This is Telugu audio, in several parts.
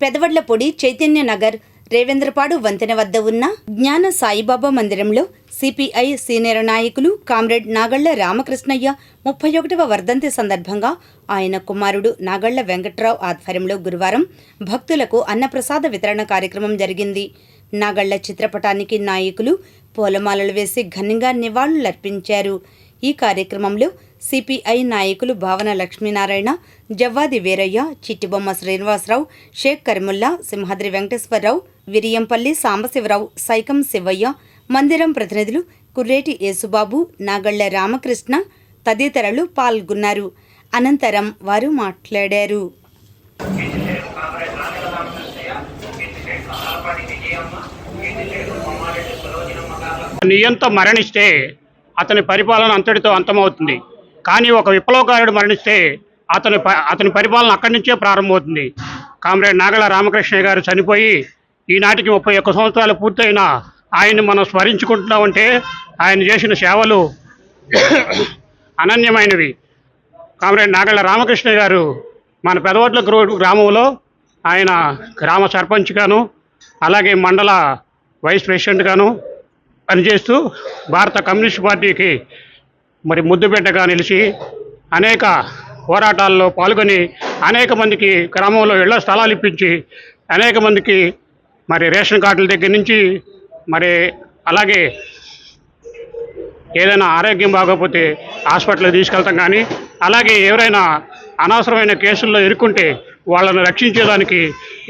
పెదవడ్లపొడి చైతన్య నగర్ రేవేంద్రపాడు వంతెన వద్ద ఉన్న జ్ఞాన సాయిబాబా మందిరంలో సిపిఐ సీనియర్ నాయకులు కామ్రేడ్ నాగళ్ళ రామకృష్ణయ్య ముప్పై ఒకటవ వర్ధంతి సందర్భంగా ఆయన కుమారుడు నాగళ్ళ వెంకట్రావు ఆధ్వర్యంలో గురువారం భక్తులకు అన్నప్రసాద వితరణ కార్యక్రమం జరిగింది. నాగళ్ళ చిత్రపటానికి నాయకులు పూలమాలలు వేసి ఘనంగా నివాళులర్పించారు. ఈ కార్యక్రమంలో సిపిఐ నాయకులు భావన లక్ష్మీనారాయణ జవ్వాది వీరయ్య చిట్టిబొమ్మ శ్రీనివాసరావు షేక్ కరిముల్లా సింహాద్రి వెంకటేశ్వరరావు విరియంపల్లి సాంబశివరావు సైకం శివయ్య మందిరం ప్రతినిధులు కుర్రేటి యేసుబాబు నాగళ్ళ రామకృష్ణ తదితరులు పాల్గొన్నారు. అనంతరం వారు మాట్లాడారు. నియంత మరణిస్తే అతని పరిపాలన అంతటితో అంతమవుతుంది. కానీ ఒక విప్లవకారుడు మరణిస్తే అతని ప- అతని పరిపాలన అక్కడి నుంచే ప్రారంభమవుతుంది. కామ్రేడ్ నాగల రామకృష్ణయ్య గారు చనిపోయి ఈనాటికి ముప్పై ఒక్క సంవత్సరాలు పూర్తయిన ఆయన్ని మనం స్మరించుకుంటున్నామంటే ఆయన చేసిన సేవలు అనన్యమైనవి. కామ్రేడ్ నాగళ్ళ రామకృష్ణ గారు మన పెదవట్ల గ్రామంలో ఆయన గ్రామ సర్పంచ్గాను అలాగే మండల వైస్ ప్రెసిడెంట్గాను పనిచేస్తూ భారత కమ్యూనిస్ట్ పార్టీకి మరి ముద్దుబిడ్డగా నిలిచి అనేక పోరాటాల్లో పాల్గొని అనేక మందికి గ్రామంలో ఇళ్ళ స్థలాలు ఇప్పించి అనేక మందికి మరి రేషన్ కార్డుల దగ్గర నుంచి మరి అలాగే ఏదైనా ఆరోగ్యం బాగోకపోతే హాస్పిటల్కి తీసుకెళ్తాం కానీ అలాగే ఎవరైనా అనవసరమైన కేసుల్లో ఇరుక్కుంటే వాళ్ళని రక్షించేదానికి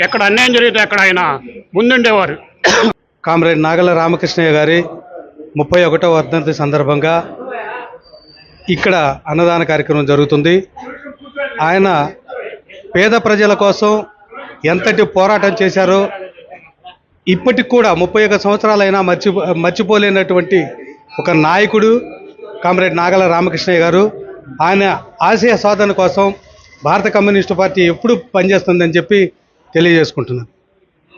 ఎక్కడ అన్యాయం జరిగితే అక్కడ ఆయన ముందుండేవారు. కామ్రేడ్ నాగల రామకృష్ణయ్య గారి ముప్పై ఒకటో వర్ధంతి సందర్భంగా ఇక్కడ అన్నదాన కార్యక్రమం జరుగుతుంది. ఆయన పేద ప్రజల కోసం ఎంతటి పోరాటం చేశారో ఇప్పటికి కూడా ముప్పై ఒక సంవత్సరాలైనా మర్చి మర్చిపోలేనటువంటి ఒక నాయకుడు కామ్రేడ్ నాగల రామకృష్ణయ్య గారు. ఆయన ఆశయ సాధన కోసం భారత కమ్యూనిస్టు పార్టీ ఎప్పుడు పనిచేస్తుందని చెప్పి తెలియజేసుకుంటున్నాను.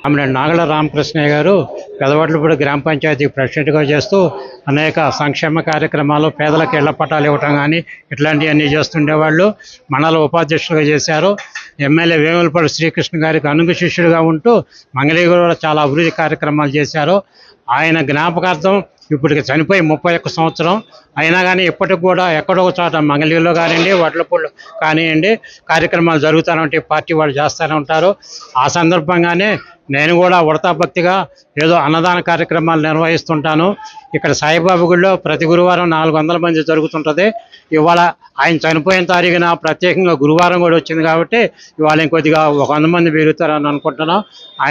ఆమె నాగల రామకృష్ణయ్య గారు పెదవడ్లపూడి గ్రామ పంచాయతీ ప్రెసిడెంట్గా చేస్తూ అనేక సంక్షేమ కార్యక్రమాలు పేదలకు ఇళ్ళ పట్టాలు ఇవ్వటం కానీ ఇట్లాంటివన్నీ చేస్తుండేవాళ్ళు. మనలో ఉపాధ్యక్షులుగా చేశారు. ఎమ్మెల్యే వేములపాడు శ్రీకృష్ణ గారికి అనుగు శిష్యుడిగా ఉంటూ మంగళగిరి కూడా చాలా అభివృద్ధి కార్యక్రమాలు చేశారు. ఆయన జ్ఞాపకార్థం ఇప్పటికి చనిపోయి ముప్పై ఒక్క సంవత్సరం. అయినా కానీ ఇప్పటికి కూడా ఎక్కడో ఒక చోట మంగళగిరిలో కానివ్వండి వడ్లపూళ్ళు కానివ్వండి కార్యక్రమాలు జరుగుతూనే ఉంటాయి పార్టీ వాళ్ళు చేస్తూనే ఉంటారు. ఆ సందర్భంగానే నేను కూడా ఉడతాభక్తిగా ఏదో అన్నదాన కార్యక్రమాలు నిర్వహిస్తుంటాను. ఇక్కడ సాయిబాబు గుడిలో ప్రతి గురువారం నాలుగు వందల మంది జరుగుతుంటుంది. ఇవాళ ఆయన చనిపోయిన తారీఖున ప్రత్యేకంగా గురువారం కూడా వచ్చింది కాబట్టి ఇవాళ ఇంకొద్దిగా ఒక వంద మంది పెరుగుతారని అనుకుంటున్నాం. ఆయన